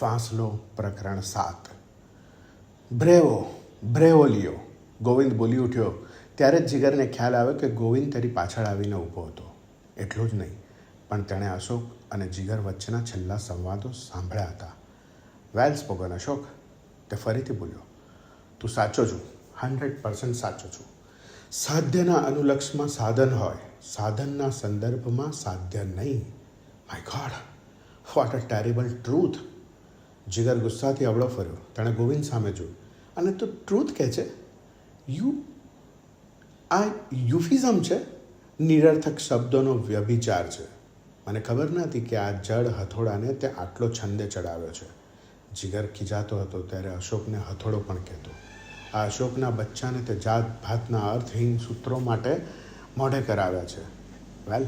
ફાંસલો પ્રકરણ સાત. બ્રેવો બ્રેવોલિયો ગોવિંદ બોલી ઉઠ્યો, ત્યારે જ જીગરને ખ્યાલ આવ્યો કે ગોવિંદ તેની પાછળ આવીને ઊભો હતો. એટલું જ નહીં, પણ તેણે અશોક અને જીગર વચ્ચેના છેલ્લા સંવાદો સાંભળ્યા હતા. Well spoken, Ashok. તે ફરીથી બોલ્યો, તું સાચો છું હંડ્રેડ પર્સન્ટ સાચો છું. સાધ્યના અનુલક્ષમાં સાધન હોય, સાધનના સંદર્ભમાં સાધ્ય નહીં. My god what a terrible truth Jigar ગુસ્સાથી અવળો ફર્યો. તેણે ગોવિંદ સામે જોયું. અને તો ટ્રુથ કહે છે? યુ આ યુફિઝમ છે? નિરર્થક શબ્દોનો વ્યભિચાર છે. મને ખબર નથી કે આ જડ હથોડાને તે આટલો છંદે ચડાવ્યો છે. જીગર ખીજાતો હતો, ત્યારે અશોકને હથોડો પણ કહેતો. આ અશોકના બચ્ચાને તે જાત ભાતના અર્થહીન સૂત્રો માટે મોઢે કરાવ્યા છે. વેલ,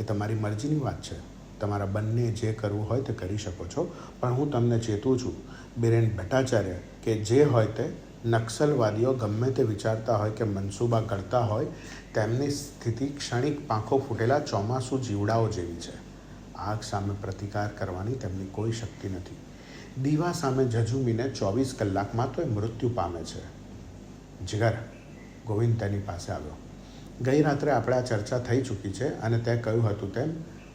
એ તમારી મરજીની વાત છે. તમારા બંને જે કરવું હોય તે કરી શકો છો. પણ હું તમને ચેતું છું, બિરેન ભટ્ટાચાર્ય, કે જે હોય તે નક્સલવાદીઓ ગમે તે વિચારતા હોય કે મનસૂબા કરતા હોય, તેમની સ્થિતિ ક્ષણિક પાંખો ફૂટેલા ચોમાસું જીવડાઓ જેવી છે. આગ સામે પ્રતિકાર કરવાની તેમની કોઈ શક્તિ નથી. દીવા સામે ઝઝુમીને ચોવીસ કલાકમાં તો એ મૃત્યુ પામે છે. જીગર, ગોવિંદ તેની પાસે આવ્યો. ગઈ રાત્રે આપણે આ ચર્ચા થઈ ચૂકી છે અને તે કહ્યું હતું તેમ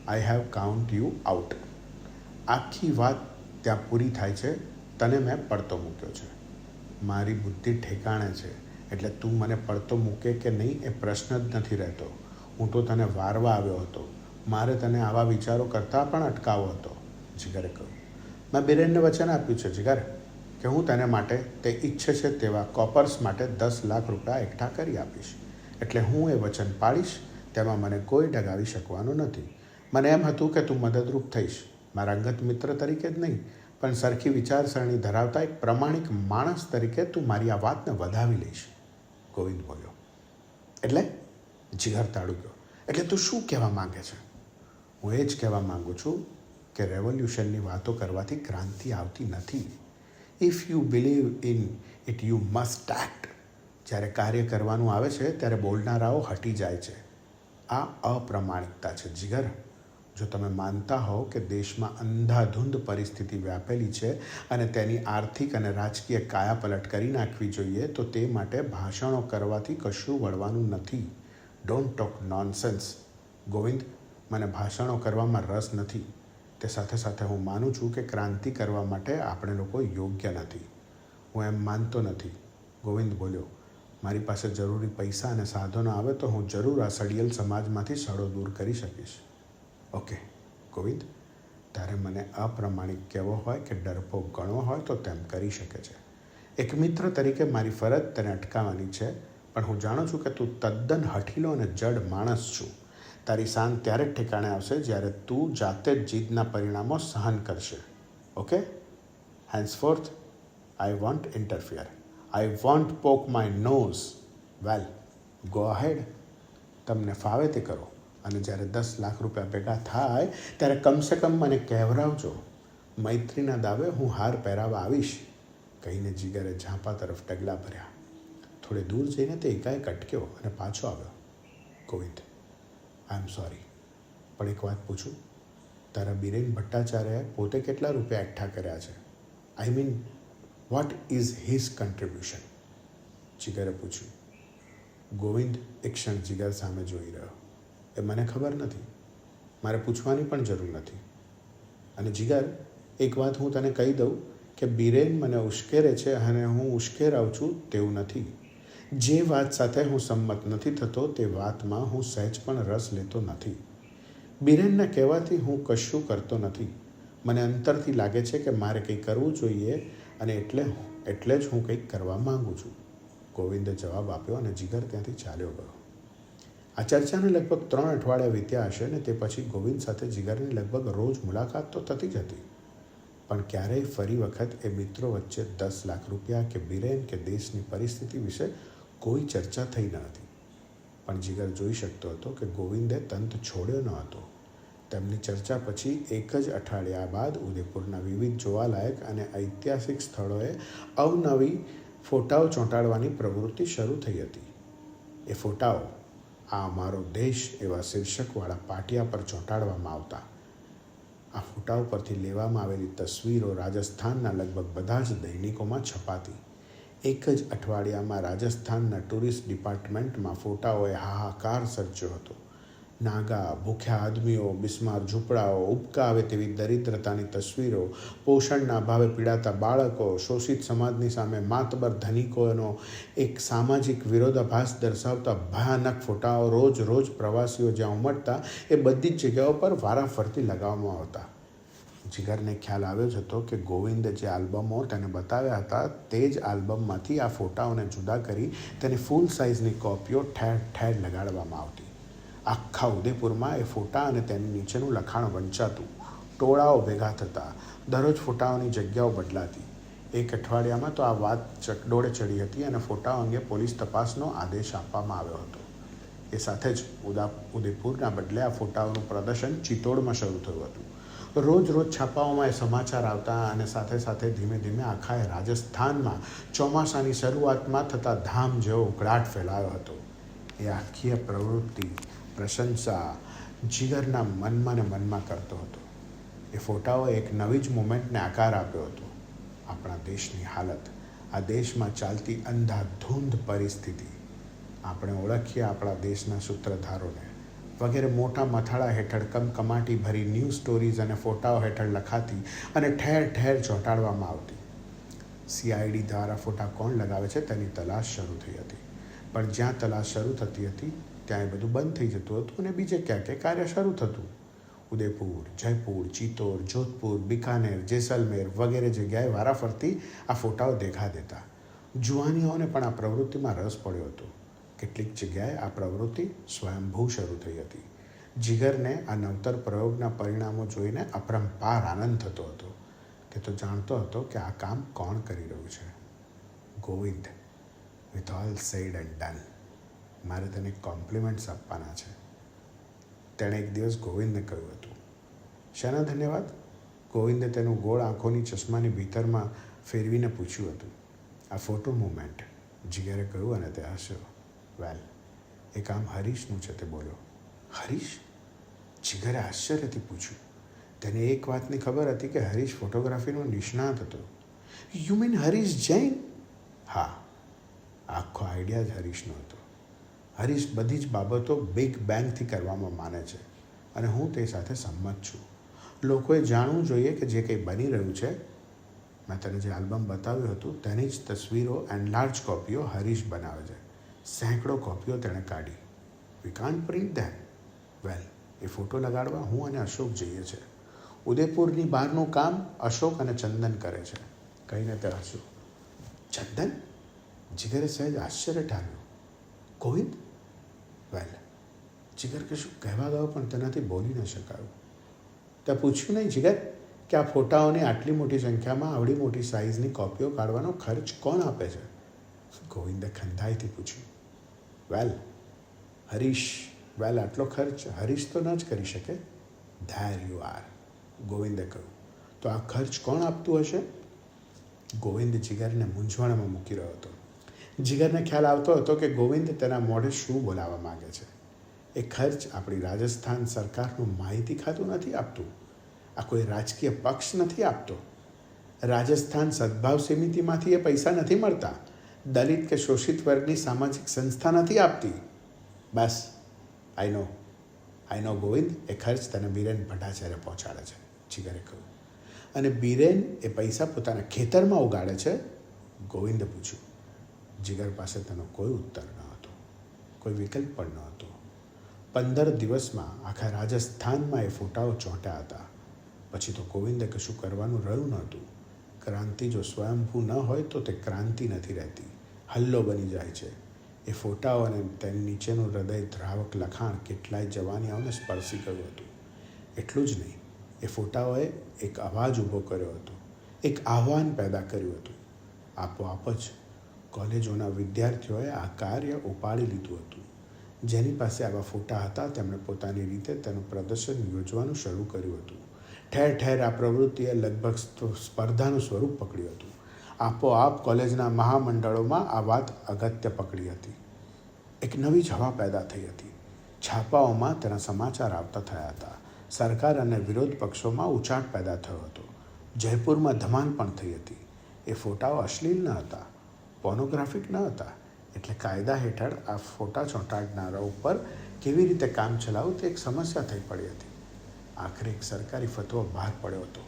I have count you out આખી વાત ત્યાં પૂરી થાય છે. તને મેં પડતો મૂક્યો છે. મારી બુદ્ધિ ઠેકાણે છે. એટલે તું મને પડતો મૂકે કે નહીં એ પ્રશ્ન જ નથી રહેતો. હું તો તને વારવા આવ્યો હતો. મારે તને આવા વિચારો કરતાં પણ અટકાવો હતો. જીગરે કહ્યું. મેં બિરેનને વચન આપ્યું છે, જીગર. કે હું તેને માટે તે ઈચ્છે છે તેવા કોપર્સ માટે દસ લાખ રૂપિયા એકઠા કરી આપીશ. એટલે હું એ વચન પાડીશ તેમાં મને કોઈ ડગાવી શકવાનું નથી. મને એમ હતું કે તું મદદરૂપ થઈશ. મારા અંગત મિત્ર તરીકે જ નહીં, પણ સરખી વિચારસરણી ધરાવતા એક પ્રમાણિક માણસ તરીકે તું મારી આ વાતને વધાવી લઈશ. ગોવિંદ બોલ્યો. એટલે જીગર તાળું ગયો એટલે તું શું કહેવા માંગે છે? હું એ જ કહેવા માંગુ છું કે રેવોલ્યુશનની વાતો કરવાથી ક્રાંતિ આવતી નથી. If you believe in it you must act જ્યારે કાર્ય કરવાનું આવે છે, ત્યારે બોલનારાઓ હટી જાય છે. આ અપ્રમાણિકતા છે, જીગર. જો તમે માનતા હોવ કે દેશમાં અંધાધૂંધ પરિસ્થિતિ વ્યાપેલી છે અને તેની આર્થિક અને રાજકીય કાયાપલટ કરી નાખવી જોઈએ, તો તે માટે ભાષણો કરવાથી કશું વળવાનું નથી. ડોન્ટ ટોક નોનસેન્સ ગોવિંદ, મને ભાષણો કરવામાં રસ નથી. તે સાથે સાથે હું માનું છું કે ક્રાંતિ કરવા માટે આપણે લોકો યોગ્ય નથી. હું એમ માનતો નથી. ગોવિંદ બોલ્યો, મારી પાસે જરૂરી પૈસા અને સાધનો આવે તો હું જરૂર આ સડિયલ સમાજમાંથી સડો દૂર કરી શકીશ. ઓકે. ગોવિંદ, તારે મને અપ્રમાણિક કહેવો હોય કે ડરપોક ગણવો હોય તો તેમ કરી શકે છે. એક મિત્ર તરીકે મારી ફરજ તને અટકાવવાની છે, પણ હું જાણું છું કે તું તદ્દન હઠીલો અને જડ માણસ છું. તારી શાન ત્યારે જ ઠેકાણે આવશે જ્યારે તું જાતે જ જીદના પરિણામો સહન કરશે. Okay? Henceforth I won't interfere I won't poke my nose well go ahead તમને ફાવે તે કરો. અને જ્યારે દસ લાખ રૂપિયા ભેગા થાય, ત્યારે કમસે કમ મને કહેવરાવજો, મૈત્રીના દાવે હું હાર પહેરાવા આવીશ, કહીને જીગરે ઝાંપા તરફ ડગલા ભર્યા. થોડે દૂર જઈને તે એકાએક અટક્યો અને પાછો આવ્યો. ગોવિંદ આઈ એમ સોરી પણ એક વાત પૂછું. તારા બિરેન ભટ્ટાચાર્યએ પોતે કેટલા રૂપિયા એકઠા કર્યા છે? I mean what is his contribution જીગરે પૂછ્યું. ગોવિંદ એક ક્ષણ જીગર સામે જોઈ રહ્યો. એ મને ખબર નથી. મારે પૂછવાની પણ જરૂર નથી. અને જીગર, એક વાત હું તને કહી દઉં કે બિરેન મને ઉશ્કેરે છે અને હું ઉશ્કેરાવું છું તેવું નથી. જે વાત સાથે હું સંમત નથી થતો તે વાતમાં હું સહેજ પણ રસ લેતો નથી. બિરેનને કહેવાથી હું કશું કરતો નથી. મને અંતરથી લાગે છે કે મારે કંઈક કરવું જોઈએ અને એટલે એટલે જ હું કંઈક કરવા માગું છું. ગોવિંદે જવાબ આપ્યો અને જીગર ત્યાંથી ચાલ્યો ગયો. આ ચર્ચાને લગભગ ત્રણ અઠવાડિયા વીત્યા હશે ને તે પછી ગોવિંદ સાથે જીગરની લગભગ રોજ મુલાકાત તો થતી જ હતી. પણ ક્યારેય ફરી વખત એ મિત્રો વચ્ચે દસ લાખ રૂપિયા કે બિરેન કે દેશની પરિસ્થિતિ વિશે કોઈ ચર્ચા થઈ ન હતી. પણ જીગર જોઈ શકતો હતો કે ગોવિંદે તંત છોડ્યો ન હતો. તેમની ચર્ચા પછી એક જ અઠવાડિયા બાદ ઉદયપુરના વિવિધ જોવાલાયક અને ઐતિહાસિક સ્થળોએ અવનવી ફોટાઓ ચોંટાડવાની પ્રવૃત્તિ શરૂ થઈ હતી. એ ફોટાઓ આ અમારો દેશ એવા શીર્ષકવાળા પાટિયા પર ચોંટાડવામાં આવતા. આ ફોટા ઉપરથી લેવામાં આવેલી તસવીરો રાજસ્થાનના લગભગ બધા જ દૈનિકોમાં છપાતી. એક જ અઠવાડિયામાં રાજસ્થાનના ટુરિસ્ટ ડિપાર્ટમેન્ટમાં ફોટાઓએ હાહાકાર સર્જ્યો હતો. નાગા, ભૂખ્યા આદમીઓ, બિસ્માર ઝૂંપડાઓ ઉપકા આવે તેવી દરિદ્રતાની તસવીરો, પોષણના અભાવે પીડાતા બાળકો, શોષિત સમાજની સામે માતબર ધનિકોનો એક સામાજિક વિરોધાભાસ દર્શાવતા ભયાનક ફોટાઓ રોજ રોજ પ્રવાસીઓ જ્યાં ઉમટતા, એ બધી જ જગ્યાઓ પર વારાફરતી લગાવવામાં આવતા. જીગરને ખ્યાલ આવ્યો જ હતો કે ગોવિંદે જે આલ્બમો તેને બતાવ્યા હતા, તે જ આલ્બમમાંથી આ ફોટાઓને જુદા કરી તેની ફૂલ સાઇઝની કોપીઓ ઠેર ઠેર લગાડવામાં આવતી. આખા ઉદયપુરમાં એ ફોટા અને તેની નીચેનું લખાણ વંચાતું. ટોળાઓ ભેગા થતા, દરરોજ ફોટાઓની જગ્યાઓ બદલાતી. એક અઠવાડિયામાં તો આ વાત ચકડોળે ચડી હતી અને ફોટાઓ અંગે પોલીસ તપાસનો આદેશ આપવામાં આવ્યો હતો. એ સાથે જ ઉદા, ઉદયપુરના બદલે આ ફોટાઓનું પ્રદર્શન ચિત્તોડમાં શરૂ થયું હતું. રોજ રોજ છાપાઓમાં એ સમાચાર આવતા અને સાથે સાથે ધીમે ધીમે આખા રાજસ્થાનમાં ચોમાસાની શરૂઆતમાં થતા ધામ જેવો ઉકળાટ ફેલાયો હતો. એ આખી પ્રવૃત્તિ પ્રશંસા જીગરના મનમાં ને મનમાં કરતો હતો. એ ફોટાઓએ એક નવી જ મુમેન્ટને આકાર આપ્યો હતો. આપણા દેશની હાલત, આ દેશમાં ચાલતી અંધાધૂંધ પરિસ્થિતિ, આપણે ઓળખીએ આપણા દેશના સૂત્રધારોને. વગેરે મોટા મથાળા હેઠળ કમકમાટી ભરી ન્યૂઝ સ્ટોરીઝ અને ફોટાઓ હેઠળ લખાતી અને ઠેર ઠેર ચોંટાડવામાં આવતી. સીઆઈડી દ્વારા ફોટા કોણ લગાવે છે તેની તલાશ શરૂ થઈ હતી. પણ જ્યાં તલાશ શરૂ થતી હતી ત્યાં એ બધું બંધ થઈ જતું હતું અને બીજે ક્યાંક એ કાર્ય શરૂ થતું. ઉદયપુર, જયપુર ચિત્તોર જોધપુર, બિકાનેર, જેસલમેર વગેરે જગ્યાએ વારાફરતી આ ફોટાઓ દેખા દેતા. જુવાનીઓને પણ આ પ્રવૃત્તિમાં રસ પડ્યો હતો. કેટલીક જગ્યાએ આ પ્રવૃત્તિ સ્વયંભૂ શરૂ થઈ હતી. જીગરને આ નવતર પ્રયોગના પરિણામો જોઈને અપરંપાર આનંદ થતો હતો તે તો જાણતો હતો કે આ કામ કોણ કરી રહ્યું છે. Govind, with all said and done. મારે તેને કોમ્પ્લિમેન્ટ્સ આપવાના છે. તેણે એક દિવસ ગોવિંદને કહ્યું હતું, શાના ધન્યવાદ? ગોવિંદે તેનું ગોળ આંખોની ચશ્માની ભીતરમાં ફેરવીને પૂછ્યું હતું. આ ફોટો મુમેન્ટ જીગરે કહ્યું અને તે હસ્યો. વેલ એ કામ હરીશનું છે, તે બોલ્યો. હરીશ? જીગરે આશ્ચર્યથી પૂછ્યું. તેને એક વાતની ખબર હતી કે હરીશ ફોટોગ્રાફીનો નિષ્ણાત હતો. You mean Harish Jain? હા. આખો આઈડિયા જ હરીશનો હતો. હરીશ બધી જ બાબતો બિગ બેંગથી કરવામાં માને છે અને હું તે સાથે સંમત છું. લોકોએ જાણવું જોઈએ કે જે કંઈ બની રહ્યું છે, મેં તને જે આલ્બમ બતાવ્યું હતું, તેની જ તસવીરો એન્ડ લાર્જ કોપીઓ હરીશ બનાવે છે. સેંકડો કોપીઓ તેણે કાઢી. We can't print then well a photo લગાડવા હું અને અશોક જઈએ છે. ઉદયપુરની બહારનું કામ અશોક અને ચંદન કરે છે. કહીને તે હસ્યું ચંદન? જીગરે સહેજ આશ્ચર્ય ઠાર્યું ગોવિંદ? વેલ જીગર કશું કહેવા ગયો પણ તેનાથી બોલી ન શકાયું. તે પૂછ્યું નહીં, જીગર, કે આ ફોટાઓની આટલી મોટી સંખ્યામાં આવડી મોટી સાઇઝની કોપીઓ કાઢવાનો ખર્ચ કોણ આપે છે? ગોવિંદે ખંધાઈથી પૂછ્યું. વેલ હરીશ વેલ આટલો ખર્ચ હરીશ તો ન જ કરી શકે. ધેર યુ આર ગોવિંદે કહ્યું. તો આ ખર્ચ કોણ આપતું હશે? ગોવિંદ જીગરને મૂંઝવણમાં મૂકી રહ્યો હતો. જીગરને ખ્યાલ આવતો હતો કે ગોવિંદ તેના મોઢે શું બોલાવવા માગે છે. એ ખર્ચ આપણી રાજસ્થાન સરકારનું માહિતી ખાતું નથી આપતું. આ કોઈ રાજકીય પક્ષ નથી આપતો. રાજસ્થાન સદભાવ સમિતિમાંથી એ પૈસા નથી મળતા. દલિત કે શોષિત વર્ગની સામાજિક સંસ્થા નથી આપતી. બસ આઈ નો આઈ નો ગોવિંદ એ ખર્ચ તને બીરેન ભટ્ટાચાર્ય પહોંચાડે છે, જીગરે કહ્યું. અને બીરેન એ પૈસા પોતાના ખેતરમાં ઉગાડે છે, ગોવિંદે પૂછ્યું. જીગર પાસે તેનો કોઈ ઉત્તર ન હતો, કોઈ વિકલ્પ પણ ન હતો. પંદર દિવસમાં આખા રાજસ્થાનમાં એ ફોટાઓ ચોંટ્યા હતા. પછી તો ગોવિંદે કશું કરવાનું રહ્યું નહોતું. ક્રાંતિ જો સ્વયંભૂ ન હોય તો તે ક્રાંતિ નથી રહેતી. હલ્લો બની જાય છે. એ ફોટાઓ અને તેની નીચેનું હૃદય ધ્રાવક લખાણ કેટલાય જવાનીઓને સ્પર્શી ગયું હતું. એટલું જ નહીં, એ ફોટાઓએ એક અવાજ ઊભો કર્યો હતો. એક આહ્વાન પેદા કર્યું હતું. આપોઆપ જ કોલેજોના વિદ્યાર્થીઓએ આ કાર્ય ઉપાડી લીધું હતું. જેની પાસે આવા ફોટા હતા, તેમણે પોતાની રીતે તેનું પ્રદર્શન યોજવાનું શરૂ કર્યું હતું. ઠેર ઠેર આ પ્રવૃત્તિએ લગભગ સ્પર્ધાનું સ્વરૂપ પકડ્યું હતું. આપોઆપ કોલેજના મહામંડળોમાં આ વાત અગત્ય પકડી હતી. એક નવી જ હવા પેદા થઈ હતી. છાપાઓમાં તેના સમાચાર આવતા થયા હતા. સરકાર અને વિરોધ પક્ષોમાં ઉચાટ પેદા થયો હતો. જયપુરમાં ધમાલ પણ થઈ હતી. એ ફોટાઓ અશ્લીલ ન હતા. પોર્નોગ્રાફિક ન હતા. એટલે કાયદા હેઠળ આ ફોટા ચોંટાડનારા ઉપર કેવી રીતે કામ ચલાવવું તે એક સમસ્યા થઈ પડી હતી. આખરે એક સરકારી ફતવો બહાર પડ્યો હતો.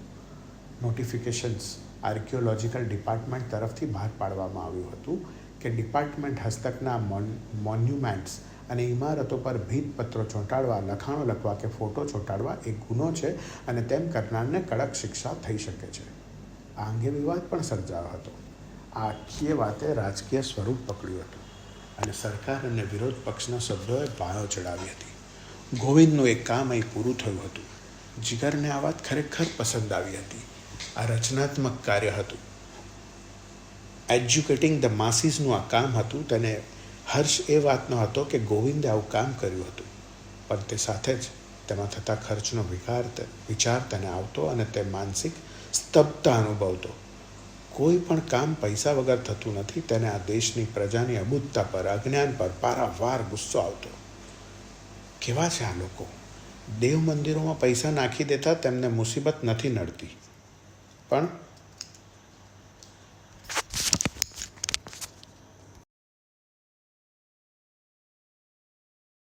નોટિફિકેશન્સ આર્કિયોલોજીકલ ડિપાર્ટમેન્ટ તરફથી બહાર પાડવામાં આવ્યું હતું કે ડિપાર્ટમેન્ટ હસ્તકના મોન મોન્યુમેન્ટ્સ અને ઇમારતો પર ભીતપત્રો ચોંટાડવા, લખાણો લખવા કે ફોટો ચોંટાડવા એ ગુનો છે અને તેમ કરનારને કડક શિક્ષા થઈ શકે છે. આ અંગે વિવાદ પણ સર્જાયો હતો. આખી વાતે રાજકીય સ્વરૂપ પકડ્યું હતું અને સરકાર અને વિરોધ પક્ષના સભ્યોએ બાયો ચડાવી હતી. ગોવિંદનું એક કામ અહીં પૂરું થયું હતું. જીગરને આ વાત ખરેખર પસંદ આવી હતી. આ રચનાત્મક કાર્ય હતું. એજ્યુકેટિંગ ધ માસીસનું આ કામ હતું તેને હર્ષ એ વાતનો હતો કે ગોવિંદે આવું કામ કર્યું હતું. પણ તે સાથે જ તેમાં થતા ખર્ચનો વિકાર વિચાર તેને આવતો અને તે માનસિક સ્તબ્ધતા અનુભવતો. કોઈ પણ કામ પૈસા વગર થતું નથી, તેને આ દેશની પ્રજાની અબુદ્ધતા પર, અજ્ઞાન પર પારાવાર ગુસ્સો આવતો. કેવા છે આ લોકો? દેવ મંદિરોમાં પૈસા નાખી દેતા તેમને મુસીબત નથી નડતી. પણ